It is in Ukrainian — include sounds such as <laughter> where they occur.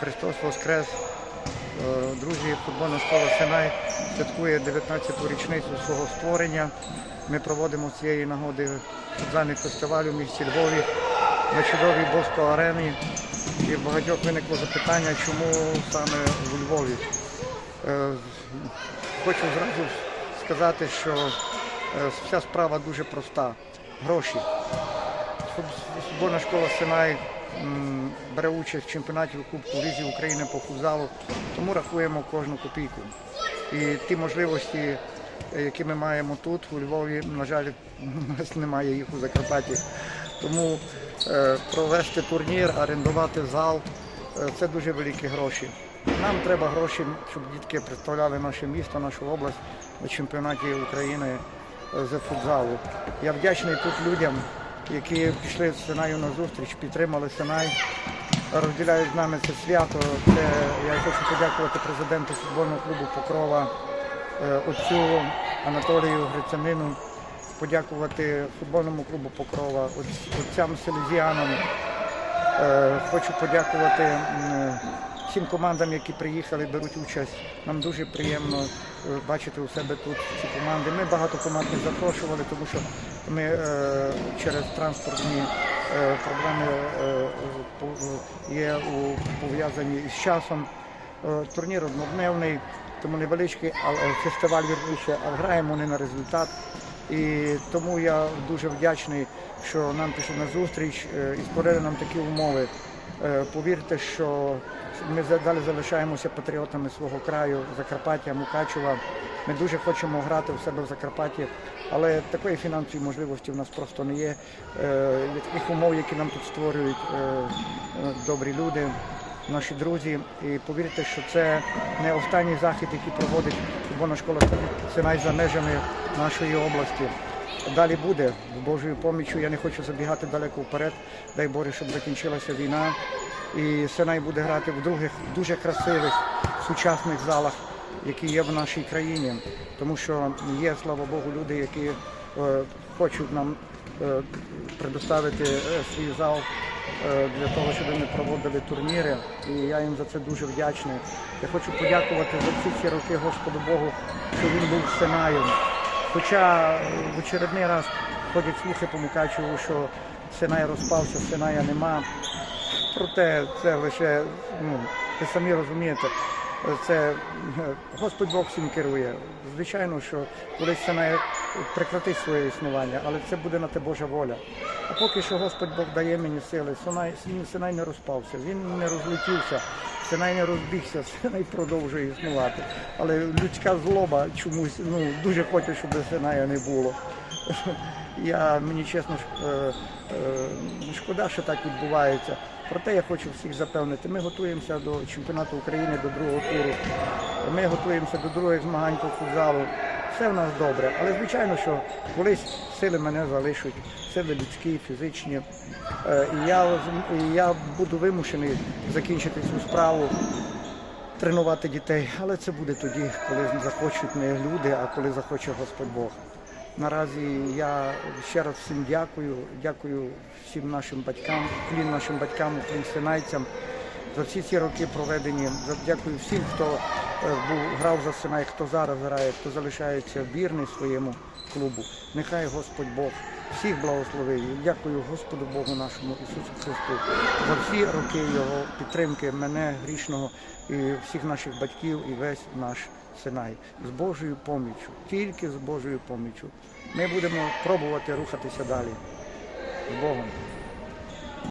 Христос Воскрес! Е, Друзі, футбольна школа Синай святкує 19-ту річницю свого створення. Ми проводимо цієї нагоди футзальний фестиваль у місті Львові на чудовій Боско арені. І в багатьох виникло запитання, чому саме у Львові. Е, Хочу зразу сказати, що е, вся справа дуже проста. Гроші. Фут- Футбольна школа Синай бере участь в чемпіонаті Кубку Лізі України по футзалу, тому рахуємо кожну копійку. І ті можливості, е, які ми маємо тут, у Львові, на жаль, у нас немає їх у Закарпатті. Тому е, провести турнір, орендувати зал е, це дуже великі гроші. Нам треба гроші, щоб дітки представляли наше місто, нашу область на чемпіонаті України з футзалу. Я вдячний тут людям, які пішли з Синаю на зустріч, підтримали Синай, розділяють з нами це свято. Це я хочу подякувати президенту футбольного клубу Покрова, е, отцю Анатолію Грицянину, подякувати футбольному клубу Покрова, отцям селезіанам. Е, Хочу подякувати всім командам, які приїхали, беруть участь. Нам дуже приємно е, бачити у себе тут ці команди. Ми багато команд не запрошували, тому що ми е, через транспортні е, проблеми є пов'язані із часом. Турнір однодневний, тому невеличкий, але фестиваль вірніше, але граємо не на результат. І тому я дуже вдячний, що нам пішли на зустріч і створили нам такі умови. Е, Повірте, що ми далі залишаємося патріотами свого краю, Закарпаття, Мукачева. Ми дуже хочемо грати в себе в Закарпатті, але такої фінансової можливості в нас просто не є. Е, таких умов, які нам тут створюють е, е, добрі люди наші друзі. І повірте, що це не останній захід, який проводить футбольна школа Синай за межами нашої області. Далі буде Божою поміччю. Я не хочу забігати далеко вперед. Дай Боже, щоб закінчилася війна. І Синай буде грати в других дуже красивих сучасних залах, які є в нашій країні. Тому що є, слава Богу, люди, які е, хочуть нам е, предоставити е, свій зал е, для того, щоб ми проводили турніри. І я їм за це дуже вдячний. Я хочу подякувати за всі ці роки Господу Богу, що він був Синаєм. Хоча в очередний раз ходять слухи по Мукачеву, що Синай розпався, Синая нема. Проте це лише, ну, ви самі розумієте, це е, Господь Бог всім керує. Звичайно, що колись Синай прекратить своє існування, але це буде на те Божа воля. А поки що Господь Бог дає мені сили, Синай, Синай не розпався, він не розлетівся, Синай не розбігся, <laughs> Синай продовжує існувати. Але людська злоба чомусь ну, дуже хоче, щоб Синая не було. Я мені чесно е, е, шкода, що так відбувається. Проте я хочу всіх запевнити. Ми готуємося до чемпіонату України до другого туру. Ми готуємося до других змагань по футзалу. Все в нас добре, але звичайно, що колись сили мене залишать, сили людські, фізичні. Е, І я, я буду вимушений закінчити цю справу тренувати дітей, але це буде тоді, коли захочуть не люди, а коли захоче Господь Бог. Наразі я ще раз всім дякую, дякую всім нашим батькам, клін нашим батькам, клін синайцям за всі ці роки проведені. Дякую всім, хто е, був грав за Синай, хто зараз грає, хто залишається вірний своєму клубу. Нехай Господь Бог всіх благословив. Дякую Господу Богу нашому Ісусу Христу за всі роки Його підтримки мене, грішного, і всіх наших батьків, і весь наш Синай. З Божою поміччю, тільки з Божою поміччю. Ми будемо пробувати рухатися далі. З Богом.